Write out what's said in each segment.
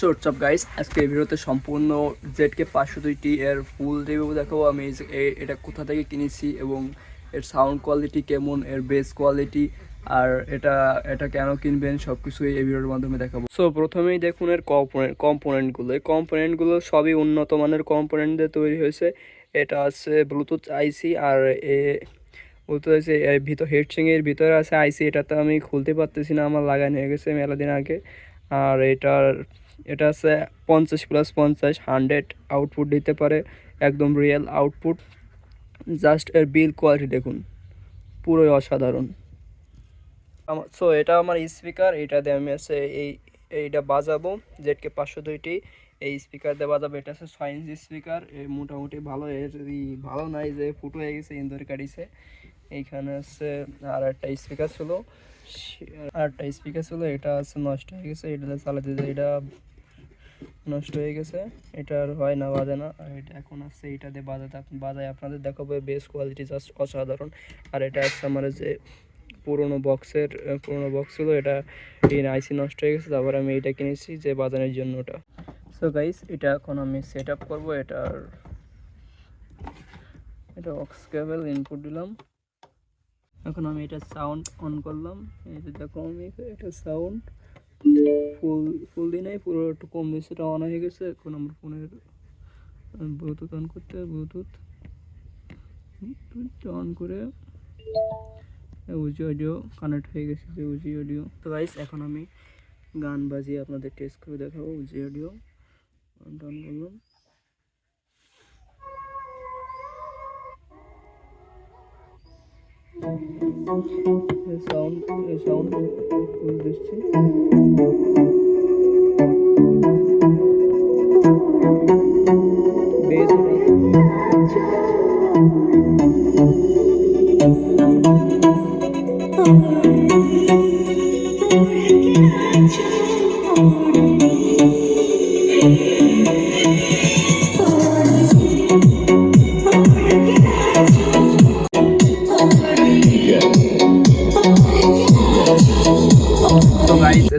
চোরচাপ guys আজকে এই ভিডিওতে সম্পূর্ণ জেডকে পাঁচশো দুইটি এর ফুল রিভিউ দেখাবো। আমি এটা কোথা থেকে কিনেছি এবং এর সাউন্ড কোয়ালিটি কেমন, এর বেস কোয়ালিটি আর এটা এটা কেন কিনবেন সব কিছুই এই ভিডিওর মাধ্যমে দেখাবো। সো প্রথমেই দেখুন এর কম্পোনেন্ট কম্পোনেন্টগুলো এই কম্পোনেন্টগুলো সবই উন্নত মানের কম্পোনেন্ট দিয়ে তৈরি হয়েছে। এটা আছে ব্লুটুথ আইসি আর এ বলতে হয়েছে এর ভিতর হেডসিং এর ভিতরে আছে আইসি এটা তো আমি খুলতে পারতেছি না, আমার লাগানো হয়ে গেছে মেলা দিন আগে। আর এটার এটা আছে পঞ্চাশ প্লাস পঞ্চাশ হান্ড্রেড আউটপুট দিতে পারে, একদম রিয়েল আউটপুট জাস্ট এর বিল কোয়ালিটি দেখুন, পুরোই অসাধারণ। আমার সো এটা আমার স্পিকার এটা দিয়ে আমি আছে এই এইটা বাজাবো জেডকে পাঁচশো দুইটি। এই স্পিকার দিয়ে বাজাবো, এটা আছে ছয় ইঞ্চি স্পিকার মোটামুটি ভালো, এর ভালো নাই যে ফুটো হয়ে গেছে ইন্দুর কাটিছে। এইখানে আছে আর একটা স্পিকার ছিল। সে- আর স্পিকার ছিল, এটা আছে নষ্ট হয়ে গেছে, এটা চালাতে এটা নষ্ট হয়ে গেছে, এটা আর হয় না বাজে না, আর এটা এখন আছে, এটা দিয়ে বাজাতে বাজায় আপনাদের দেখাবো বেস কোয়ালিটি জাস্ট অসাধারণ, আর এটা আছে আমার যে পুরোনো বক্সের পুরোনো বক্স ছিল, এটা এই আইসি নষ্ট হয়ে গেছে, তারপর আমি এটা কিনেছি যে বাজানোর জন্য ওটা। সো গাইস এটা এখন আমি সেট আপ করব, এটার এটা অক্স কেবল ইনপুট দিলাম। এখন আমি এটা সাউন্ড অন করলাম। যে দেখো আমি এটা সাউন্ড ফুল ফুল দিই নাই, পুরো একটু কম বেশি এটা অন হয়ে গেছে। এখন আমার ফোনের ব্লুটুথ অন করতে ব্লুটুথ ব্লুটুথটা অন করে উজি অডিও কানেক্ট হয়ে গেছে যে উজি অডিও তো গাইস এখন আমি গান বাজিয়ে আপনাদের টেস্ট করে দেখাবো উজি অডিও অন করলাম। সাউন্ড সাউন্ড ফুল দিচ্ছি বেস তো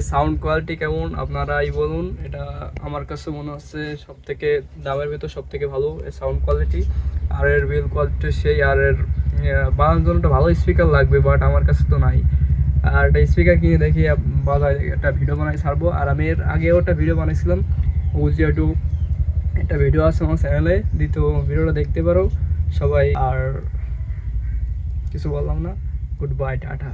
সাউন্ড কোয়ালিটি কেমন, আপনারাই বলুন। এটা আমার কাছে মনে হচ্ছে সব থেকে দামের ভিতর সব থেকে ভালো এর সাউন্ড কোয়ালিটি। আর এর বিল কোয়ালিটি সেই আর এর বাজানোর জন্য ভালো স্পিকার লাগবে বাট আমার কাছে তো নাই। আর একটা স্পিকার কিনে দেখি বাজায় একটা ভিডিও বানাই ছাড়বো। আর আমি এর আগেও একটা ভিডিও বানাইছিলাম উজিয়া টু একটা ভিডিও আছে আমার চ্যানেলে দ্বিতীয় ভিডিওটা দেখতে পারো সবাই। আর কিছু বললাম না গুড বাই টাটা।